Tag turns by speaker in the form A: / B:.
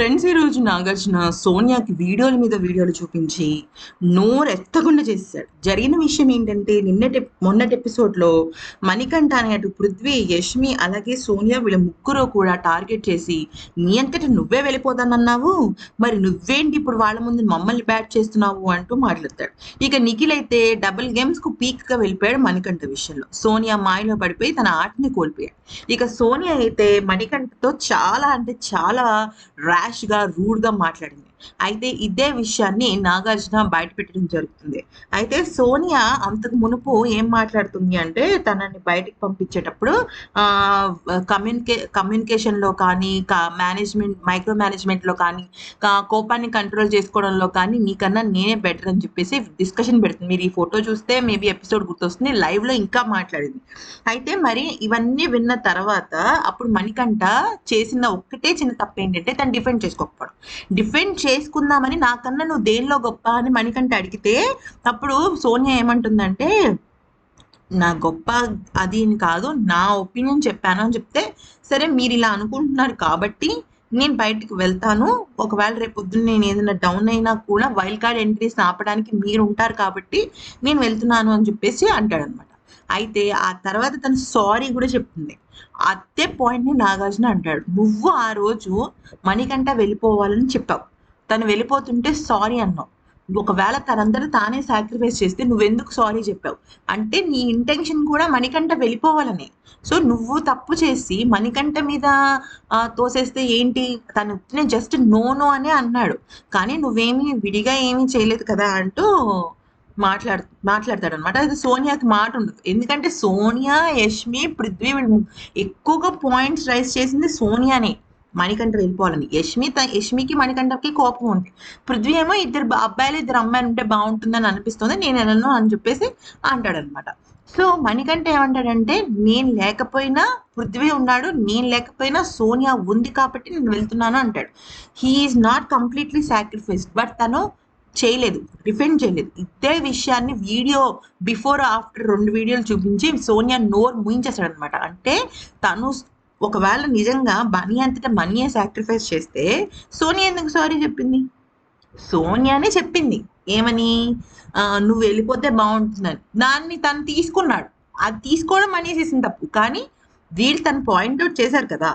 A: Friends ఈరోజు నాగార్జున సోనియాకి వీడియోల మీద వీడియోలు చూపించి నోరు ఎత్తకుండా చేశాడు జరిగిన విషయం ఏంటంటే నిన్నటి మొన్నటి ఎపిసోడ్లో మణికంఠ అనే అటు పృథ్వీ యష్మి అలాగే సోనియా వీళ్ళ ముగ్గురు కూడా టార్గెట్ చేసి నీ అంతట నువ్వే వెళ్ళిపోతానన్నావు? మరి నువ్వేంటి ఇప్పుడు వాళ్ళ ముందు మమ్మల్ని బ్యాట్ చేస్తున్నావు? అంటూ మాట్లాడతాడు. ఇక నిఖిల్ అయితే డబుల్ గేమ్స్కు పీక్గా వెళ్ళిపోయాడు మణికంఠ విషయంలో. సోనియా మాయలో పడిపోయి తన ఆటని కోల్పోయాడు. ఇక సోనియా అయితే మణికంఠతో చాలా అంటే చాలా ర్యాష్ ర్యాష్గా రూడ్గా మాట్లాడింది. అయితే ఇదే విషయాన్ని నాగార్జున బయట పెట్టడం జరుగుతుంది. అయితే సోనియా అంతకు మునుపు ఏం మాట్లాడుతుంది అంటే తనని బయటకు పంపించేటప్పుడు కమ్యూనికే కమ్యూనికేషన్లో కానీ మేనేజ్మెంట్ మైక్రో మేనేజ్మెంట్లో కానీ కోపాన్ని కంట్రోల్ చేసుకోవడంలో కానీ నీకన్నా నేనే బెటర్ అని చెప్పేసి డిస్కషన్ పెడుతుంది. మీరు ఈ ఫోటో చూస్తే మేబీ ఎపిసోడ్ గుర్తొస్తుంది. లైవ్లో లో ఇంకా మాట్లాడింది. అయితే మరి ఇవన్నీ విన్న తర్వాత అప్పుడు మణికంఠ చేసిన ఒక్కటే చిన్న తప్పు ఏంటంటే తను డిఫెండ్ చేసుకోకపోవడం. డిఫెండ్ చేసుకుందామని నాకన్నా నువ్వు దేనిలో గొప్ప అని మణికంఠ అడిగితే అప్పుడు సోనియా ఏమంటుందంటే నా గొప్ప అది కాదు నా ఒపీనియన్ చెప్పాను అని చెప్తే సరే మీరు ఇలా అనుకుంటున్నారు కాబట్టి నేను బయటికి వెళ్తాను. ఒకవేళ రేపు పొద్దున్న నేను ఏదైనా డౌన్ అయినా కూడా వైల్డ్ కార్డ్ ఎంట్రీస్ ఆపడానికి మీరు ఉంటారు కాబట్టి నేను వెళ్తున్నాను అని చెప్పేసి అంటాడనమాట. అయితే ఆ తర్వాత తను సారీ కూడా చెప్తుంది. అదే పాయింట్ని నాగార్జున అంటాడు. నువ్వు ఆ రోజు మణికంట వెళ్ళిపోవాలని చెప్పావు. తను వెళ్ళిపోతుంటే సారీ అన్నావు. ఒకవేళ తనందరూ తానే సాక్రిఫైస్ చేస్తే నువ్వెందుకు సారీ చెప్పావు? అంటే నీ ఇంటెన్షన్ కూడా మణికంట వెళ్ళిపోవాలని. సో నువ్వు తప్పు చేసి మణికంట మీద తోసేస్తే ఏంటి? తను జస్ట్ నో నో అనే అన్నాడు. కానీ నువ్వేమీ విడిగా ఏమీ చేయలేదు కదా అంటూ మాట్లాడు మాట్లాడతాడు అనమాట అది సోనియాకి మాట ఉండదు ఎందుకంటే సోనియా యష్మి పృథ్వీ వీళ్ళు ఎక్కువగా పాయింట్స్ రైస్ చేసింది సోనియానే. మణికంఠ వెళ్ళిపోవాలని. యష్మి యష్మికి మణికంఠకి కోపం ఉంది. పృథ్వీ ఏమో ఇద్దరు అబ్బాయిలు ఇద్దరు అమ్మాయిలు ఉంటే బాగుంటుందని అనిపిస్తుంది. నేను వెళ్ళను అని చెప్పేసి అంటాడనమాట సో మణికంఠ ఏమంటాడంటే నేను లేకపోయినా పృథ్వీ ఉన్నాడు. నేను లేకపోయినా సోనియా ఉంది కాబట్టి నేను వెళ్తున్నాను అంటాడు. He's not completely sacrificed but తను చేయలేదు డిఫెండ్ చేయలేదు. ఇదే విషయాన్ని వీడియో బిఫోర్ ఆఫ్టర్ రెండు వీడియోలు చూపించి సోనియా నోర్ ముయించేశాడు అనమాట అంటే తను ఒకవేళ నిజంగా బనీ అంతటా మనీయే సాక్రిఫైస్ చేస్తే సోనియా ఎందుకు సారీ చెప్పింది? సోనియానే చెప్పింది. ఏమని? నువ్వు వెళ్ళిపోతే బాగుంటుందని. దాన్ని తను తీసుకున్నాడు. అది తీసుకోవడం అనేసేసింది తప్పు. కానీ వీళ్ళు తను పాయింట్ అవుట్ చేశారు కదా.